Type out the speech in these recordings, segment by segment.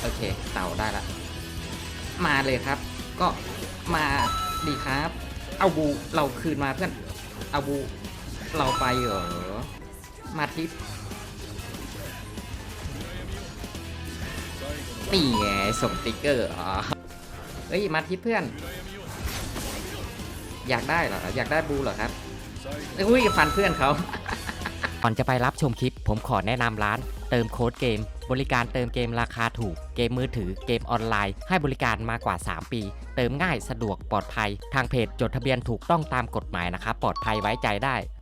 โอเคเต่าได้ละ มาเลยครับ ก็มาดีครับ เอาบูเราคืนมาเพื่อน เอาบูเราไปเหรอ มาทิปนี่ไงส่งติ๊กเกอร์อ๋อเฮ้ย มาทิปเพื่อน อยากได้เหรอ อยากได้บูเหรอครับอุ้ยฟันเพื่อนเขาก่อนจะไปรับชมคลิป ผมขอแนะนำร้าน เติมโค้ดเกม บริการเติมเกมราคาถูก เกมมือถือเกมออนไลน์ ให้บริการมากว่า 3 ปี เติมง่ายสะดวกปลอดภัย ทางเพจจดทะเบียนถูกต้องตามกฎหมายนะครับ ปลอดภัยไว้ใจได้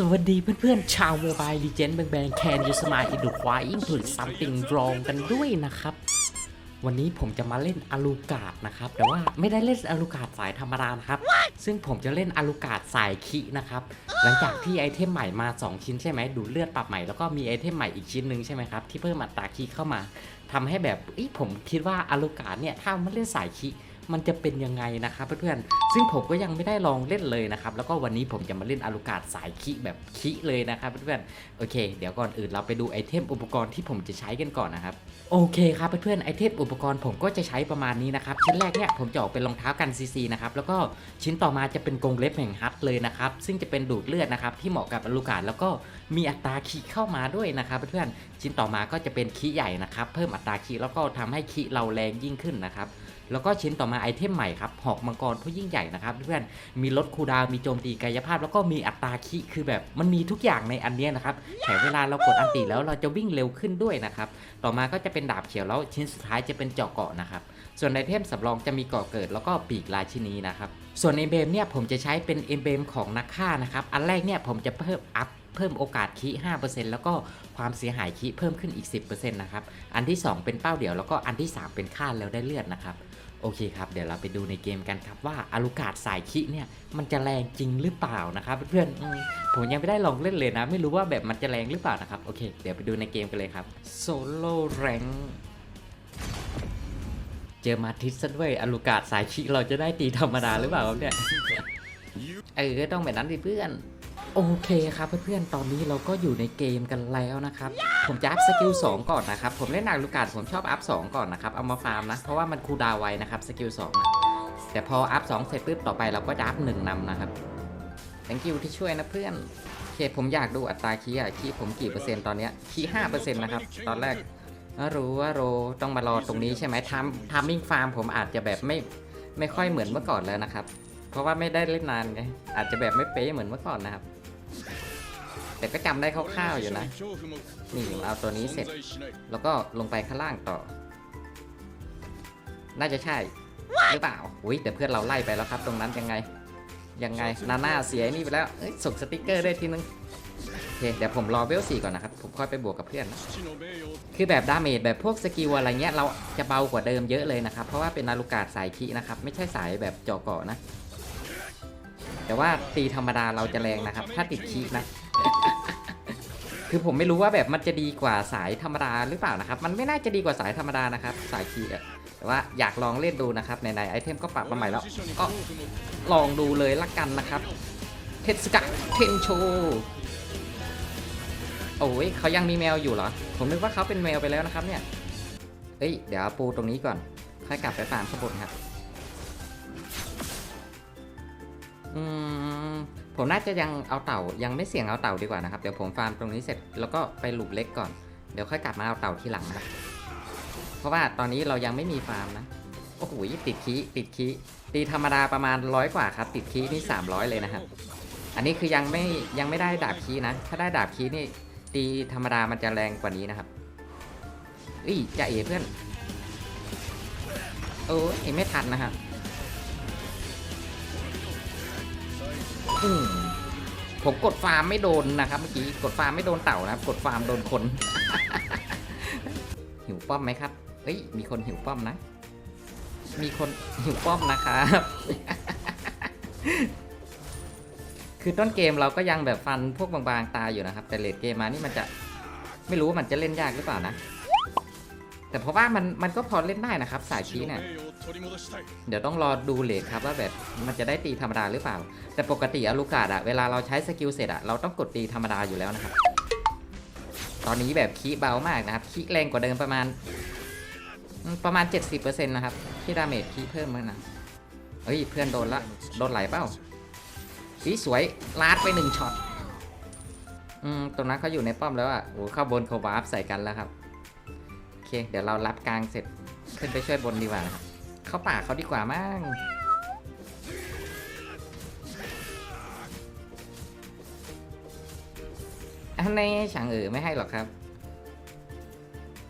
สวัสดีเพื่อนๆ ชาวโมบายลีเจนด์แบงๆแคนยูสมาอิดูควายอิงถึงซัมติงรองกันด้วยนะครับ วันนี้ผมจะมาเล่นอลูกาดนะครับ แต่ว่าไม่ได้เล่นอลูกาดสายธรรมดานะครับ ซึ่งผมจะเล่นอลูกาดสายคินะครับ หลังจากที่ไอเทมใหม่มา 2 ชิ้นใช่ไหมดูเลือดปรับใหม่แล้วก็มีไอเทมใหม่อีกชิ้นหนึ่งใช่ไหมครับที่เพิ่มอัตราคีเข้ามาทำให้แบบอผมคิดว่าอลูกาดเนี่ยถ้ามันเล่นสายคิ มันจะเป็นยังไงนะครับเพื่อนๆซึ่งผมก็ยังไม่ได้ลองเล่นเลยนะครับแล้วก็วันนี้ผมจะมาเล่นอลูกาดสายคิแบบคิเลยนะครับเพื่อนๆโอเค เดี๋ยวก่อนอื่นเราไปดูไอเทมอุปกรณ์ที่ผมจะใช้กันก่อนนะครับโอเคครับเพื่อนๆไอเทมอุปกรณ์ผมก็จะใช้ประมาณนี้นะครับชิ้นแรกเนี่ยผมจะออกเป็นรองเท้ากันซีซีนะครับแล้วก็ชิ้นต่อมาจะเป็นกรงเล็บแห่งฮัทเลยนะครับซึ่งจะเป็นดูดเลือดนะครับที่เหมาะกับอลูกาดแล้วก็มีอัตราคีเข้ามาด้วยนะครับเพื่อนๆชิ้นต่อมาก็จะเป็นคีใหญ่นะครับเพิ่มอัตราคีแล้วก็ทำให้คีเราแรงยิ่งขึ้นนะครับ แล้วก็ชิ้นต่อมาไอเทมใหม่ครับหอกมังกรผู้ยิ่งใหญ่นะครับเพื่อนมีลดคูดาวมีโจมตีกายภาพ แล้วก็มีอัตราคีคือแบบมันมีทุกอย่างในอันเนี้ยนะครับแถมเวลาเรากดอันติแล้วเราจะวิ่งเร็วขึ้นด้วยนะครับต่อมาก็จะเป็นดาบเขียวแล้วชิ้นสุดท้ายจะเป็นเจาะเกาะนะครับส่วนไอเทมสำรองจะมีเกาะเกิดแล้วก็ปีกราชินีนะครับส่วนเอมเบมเนี่ยผมจะใช้เป็นเอมเบมของนักฆ่านะครับอันแรกเนี่ยผมจะเพิ่มอัพเพิ่มโอกาสคี5%แล้วก็ความเสียหายคีเพิ่มขึ้นอีก 10%นะครับ อันที่ 2 เป็นเป้าเดี่ยว แล้วก็อันที่ 3 เป็นฆ่าแล้วได้เลือดนะครับ โอเคครับ เดี๋ยวเราไปดูในเกมกันครับว่าอารุกาดสายคิเนี่ยมันจะแรงจริงหรือเปล่านะครับเพื่อนๆผมยังไม่ได้ลองเล่นเลยนะ ไม่รู้ว่าแบบมันจะแรงหรือเปล่านะครับโอเค เดี๋ยวไปดูในเกมกันเลยครับโซโล่แรงเจอมาทิสซะด้วยอารุกาดสายคิเราจะได้ตีธรรมดาหรือเปล่าครับเนี่ยเออต้องแบบนั้นดิเพื่อน โอเคครับเพื่อนๆ ตอนนี้เราก็อยู่ในเกมกันแล้วนะครับ ผมจะอัพสกิล2ก่อนนะครับ ผมเล่นหนาลูกาดผมชอบอัพ2ก่อนนะครับ เอามาฟาร์มนะ เพราะว่ามันคูลดาวน์ไวนะครับสกิล2นะ แต่พออัพ2เสร็จปุ๊บต่อไปเราก็จะอัพ1นำนะครับ thank you ที่ช่วยนะเพื่อนโอเคผมอยากดูอัตราคีย์อะคีย์ผมกี่เปอร์เซ็นต์ตอนเนี้ยคีย์5เปอร์เซ็นต์นะครับ ตอนแรกรู้ว่าโรต้องมารอตรงนี้ใช่ไหมทำทามมิ่งฟาร์มผมอาจจะแบบไม่ไม่ค่อยเหมือนเมื่อก่อนแล้วนะครับ ราะว่าไม่ได้เล่นนานไง อาจจะแบบไม่เป๊ะเหมือนเมื่อก่อนนะครับ แต่ก็จำได้คร่าวๆอยู่นะ นี่ผมเอาตัวนี้เสร็จ แล้วก็ลงไปข้างล่างต่อ น่าจะใช่ หรือเปล่า อุ้ยแต่เพื่อนเราไล่ไปแล้วครับ ตรงนั้นยังไง ยังไง นาน่าเสียนี่ไปแล้วเอ้ยส่งสติกเกอร์ได้ทีนึงโอเคเดี๋ยวผมรอเวลสี่ก่อนนะครับ ผมค่อยไปบวกกับเพื่อนนะคือแบบดาเมจแบบพวกสกิลอะไรเงี้ยเราจะเบากว่าเดิมเยอะเลยนะครับ เพราะว่าเป็นนาฬิกาสายคีนะครับ ไม่ใช่สายแบบจาะเกาะนะ แต่ว่าตีธรรมดาเราจะแรงนะครับ ถ้าติดคีนะ คือผมไม่รู้ว่าแบบมันจะดีกว่าสายธรรมดาหรือเปล่านะครับ มันไม่น่าจะดีกว่าสายธรรมดานะครับ สายคีอะแต่ว่าอยากลองเล่นดูนะครับในไอเทมก็ปรับมาใหม่แล้ว ก็ลองดูเลยละกันนะครับ เทสกะเทนโชโอ้ยเขายังมีแมวอยู่เหรอ ผมนึกว่าเขาเป็นแมวไปแล้วนะครับเนี่ย เอ้ย เดี๋ยวปูตรงนี้ก่อน ค่อยกลับไปฟาร์มข้างบนครับ ผมน่าจะยังเอาเต่ายังไม่เสี่ยงเอาเต่าดีกว่านะครับ เดี๋ยวผมฟาร์มตรงนี้เสร็จแล้วก็ไปหลุมเล็กก่อน เดี๋ยวค่อยกลับมาเอาเต่าทีหลังนะเพราะว่าตอนนี้เรายังไม่มีฟาร์มนะ โอ้โหติดคีติดคีตีธรรมดาประมาณร้อยกว่าครับ ติดคีนี่300 เลยนะครับ อันนี้คือยังไม่ยังไม่ได้ดาบคีนะ ถ้าได้ดาบคีนี่ ตีธรรมดามันจะแรงกว่านี้นะครับอุ้ยจะเอเพื่อนโอ้ยไม่ทันนะครับ อืมผมกดฟาร์มไม่โดนนะครับเมื่อกี้กดฟาร์มไม่โดนเต่านะครับ กดฟาร์มโดนคน หิวป้อมไหมครับเอ้ยมีคนหิวป้อมนะ มีคนหิวป้อมนะครับ คือต้นเกมเราก็ยังแบบฟันพวกบางๆตายอยู่นะครับ แต่เลดเกมมานี่มันจะไม่รู้ว่ามันจะเล่นยากหรือเปล่านะ แต่เพราะว่ามันมันก็พอเล่นได้นะครับ สายชี้เนี่ย เดี๋ยวต้องรอดูเลทครับว่าแบบมันจะได้ตีธรรมดาหรือเปล่า แต่ปกติอลูกาดอะเวลาเราใช้สกิลเสร็จอะเราต้องกดตีธรรมดาอยู่แล้วนะครับ ตอนนี้แบบคีเบามากนะครับคีแรงกว่าเดิมประมาณ ประมาณ 70%นะครับที่ดาเมจคีเพิ่มมานะเฮ้ยเพื่อนโดนละโดนไหลเปล่าสีสวยลาดไปหนึ่งช็อตอืมตรงนั้นเขาอยู่ในป้อมแล้วอะโอ้เข้าบนเขาวาร์ปใส่กันแล้วครับ โอเค เดี๋ยวเรารับกลางเสร็จขึ้นไปช่วยบนดีกว่านะครับ เข้าป่าเขาดีกว่ามั้งอันนี้ช่างเออไม่ให้หรอกครับ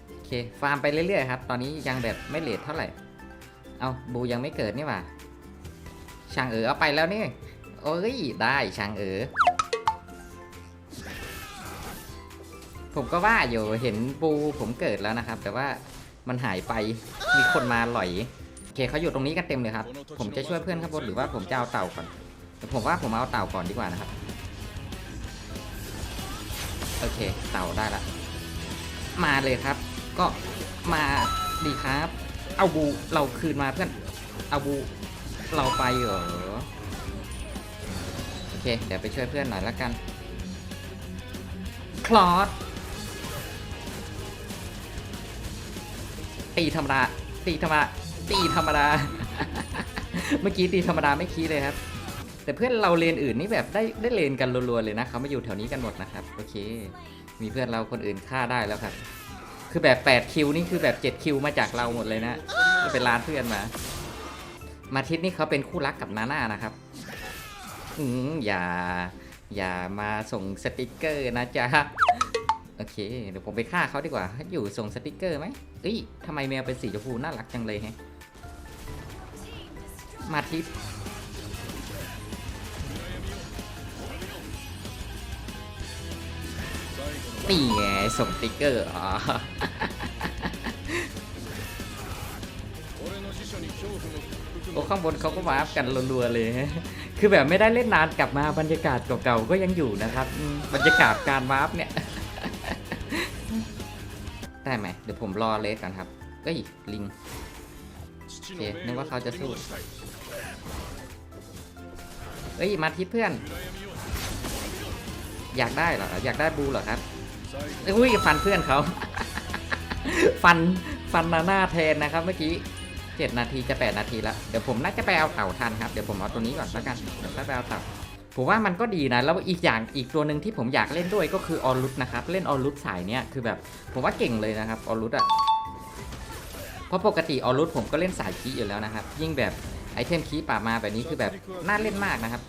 โอเค ฟาร์มไปเรื่อยๆครับ ตอนนี้ยังแบบไม่เลทเท่าไหร่ เอาบูยังไม่เกิดนี่หว่าช่างเออเอาไปแล้วนี่ โอ้ย ได้ช่างเออผมก็ว่าอยู่เห็นบูผมเกิดแล้วนะครับ แต่ว่ามันหายไปมีคนมาหล่อย เคเขาอยู่ตรงนี้กันเต็มเลยครับ ผมจะช่วยเพื่อนข้างบนหรือว่าผมจะเอาเต่าก่อนแต่ผมว่าผมเอาเต่าก่อนดีกว่านะครับ โอเค เต่าได้ละ มาเลยครับ ก็มาดีครับ เอาบูเราคืนมาเพื่อน เอาบูเราไปเหรอ โอเค เดี๋ยวไปช่วยเพื่อนหน่อยละกัน คลอสตีธรรมดาตีธรรมดา ตีธรรมดา เมื่อกี้ตีธรรมดาไม่คีดเลยครับ แต่เพื่อนเราเลนอื่นนี่แบบได้ได้เลนกันรัวๆเลยนะเขามาอยู่แถวนี้กันหมดนะครับ โอเค มีเพื่อนเราคนอื่นฆ่าได้แล้วครับ คือแบบ8คิวนี่คือแบบ7คิวมาจากเราหมดเลยนะเป็นร้านเพื่อนมา มาทิตนี่เขาเป็นคู่รักกับนาน่านะครับ อืมอย่า อย่ามาส่งสติกเกอร์นะจ๊ะโอเค เดี๋ยวผมไปฆ่าเขาดีกว่า อยู่ส่งสติกเกอร์ไหมเอ้ยทำไมแมวเป็นสีชมพูน่ารักจังเลยแฮะ มาทิปนี่ไงส่งติกเกอร์อ๋อโอ้ข้างบนเขาก็วาร์ปกันรัวๆเลยฮะคือแบบไม่ได้เล่นนานกลับมาบรรยากาศเก่าๆก็ยังอยู่นะครับ บรรยากาศการวาร์ปเนี่ย ได้ไหม เดี๋ยวผมรอเลสกันครับ เอ้ย ลิง โอเคนึกว่าเขาจะสู้เอ้ยมาทิปเพื่อน อยากได้เหรอ อยากได้บูเหรอครับอุ้ยฟันเพื่อนเขา ฟันฟันนาหน้าแทนนะครับ เมื่อกี้เจ็ดนาทีจะแปดนาทีแล้วเดี๋ยวผมน่าจะไปเอาเต่าทันครับ เดี๋ยวผมเอาตัวนี้ก่อนแล้วกันเดี๋ยวค่อยไปเอาเต่าผมว่ามันก็ดีนะ แล้วอีกอย่างอีกตัวหนึ่งที่ผมอยากเล่นด้วยก็คือออรุสนะครับ เล่นออรุสสายเนี้ยคือแบบผมว่าเก่งเลยนะครับออรุสอะ เพราะปกติออรุสผมก็เล่นสายคีอยู่แล้วนะครับ ยิ่งแบบไอเทมคีป่ามาแบบนี้คือแบบน่าเล่นมากนะครับ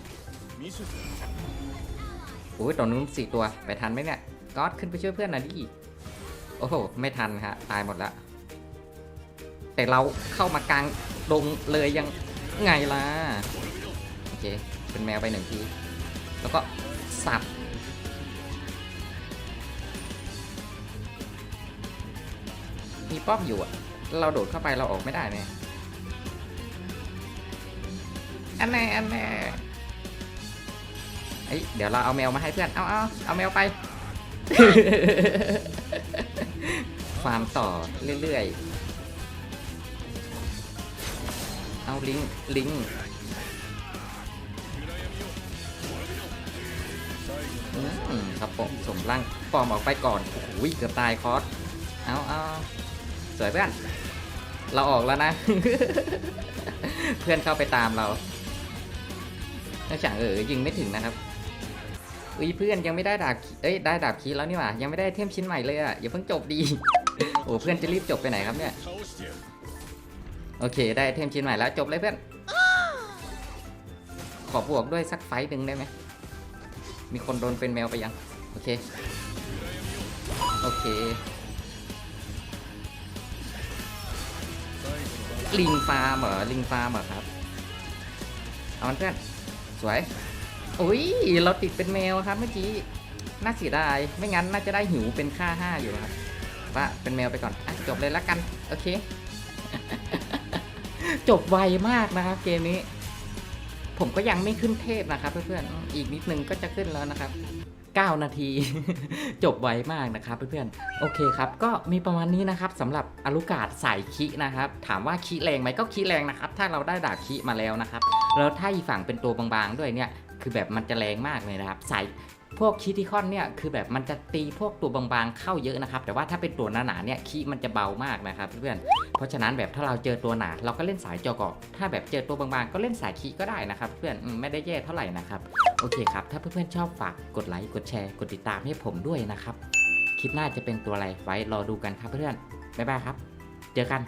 โอ้ยตอนนู้นสี่ตัวไปทันไหมเนี่ยก็อดขึ้นไปช่วยเพื่อนหน่อยดิโอ้โหไม่ทันฮะตายหมดละแต่เราเข้ามากลางดงเลยยังไงล่ะโอเคเป็นแมวไปหนึ่งที แล้วก็สับมีป้อมอยู่อะ เราโดดเข้าไปเราออกไม่ได้เนี่ยอันแน่อันแน่เฮ้ยเดี๋ยวเราเอาแมวมาให้เพื่อน เอาเอาเอาแมวไปฟาร์มต่อเรื่อยๆ เอาลิงก์ลิงก์อืมครับผมสมร่างฟอร์มออกไปก่อนโอ้โหเกือบตายคอส เอาเอา สวยเพื่อน เราออกแล้วนะ เพื่อนเข้าไปตามเราถ้าฉางเออยิงไม่ถึงนะครับอุ้ยเพื่อนยังไม่ได้ดาบเอ้ยได้ดาบคีแล้วนี่หว่ายังไม่ได้เทมชิ้นใหม่เลยอะอย่าเพิ่งจบดีโอ้เพื่อนจะรีบจบไปไหนครับเนี่ยโอเค ได้เทมชิ้นใหม่แล้วจบเลยเพื่อน ขอบวกด้วยสักไฟหนึ่งได้ไหมมีคนโดนเป็นแมวไปยัง โอเค โอเค ลิงฟาร์มเหรอลิงฟาร์มเหรอครับ เอามันเพื่อน สวยอุ้ยเราติดเป็นแมวครับเมื่อกี้น่าเสียดายไม่งั้นน่าจะได้หิวเป็นค่าห้าอยู่ครับว่าเป็นแมวไปก่อนอจบเลยละกัน โอเค จบไวมากนะครับ เกมนี้ ผมก็ยังไม่ขึ้นเทพนะครับ เพื่อนๆอีกนิดนึงก็จะขึ้นแล้วนะครับ 9 นาที จบไวมากนะครับเพื่อนๆ โอเคครับ ก็มีประมาณนี้นะครับสำหรับอลูกาดสายคินะครับ ถามว่าคิแรงไหมก็คิแรงนะครับ ถ้าเราได้ดาบคิมาแล้วนะครับ แล้วถ้าอีฝั่งเป็นตัวบางๆ ด้วยเนี่ย คือแบบมันจะแรงมากเลยนะครับ สาย พวกคิติคอนเนี่ยคือแบบมันจะตีพวกตัวบางๆเข้าเยอะนะครับ แต่ว่าถ้าเป็นตัวหนาๆเนี่ยคิมันจะเบามากนะครับเพื่อนๆเพราะฉะนั้นแบบถ้าเราเจอตัวหนาเราก็เล่นสายจอกถ้าแบบเจอตัวบางๆก็เล่นสายคีก็ได้นะครับเพื่อนไม่ได้แย่เท่าไหร่นะครับโอเคครับถ้าเพื่อนๆชอบฝากกดไลค์กดแชร์กดติดตามให้ผมด้วยนะครับคลิปหน้าจะเป็นตัวอะไรไว้รอดูกันครับเพื่อนๆบ๊ายบายครับ เจอกัน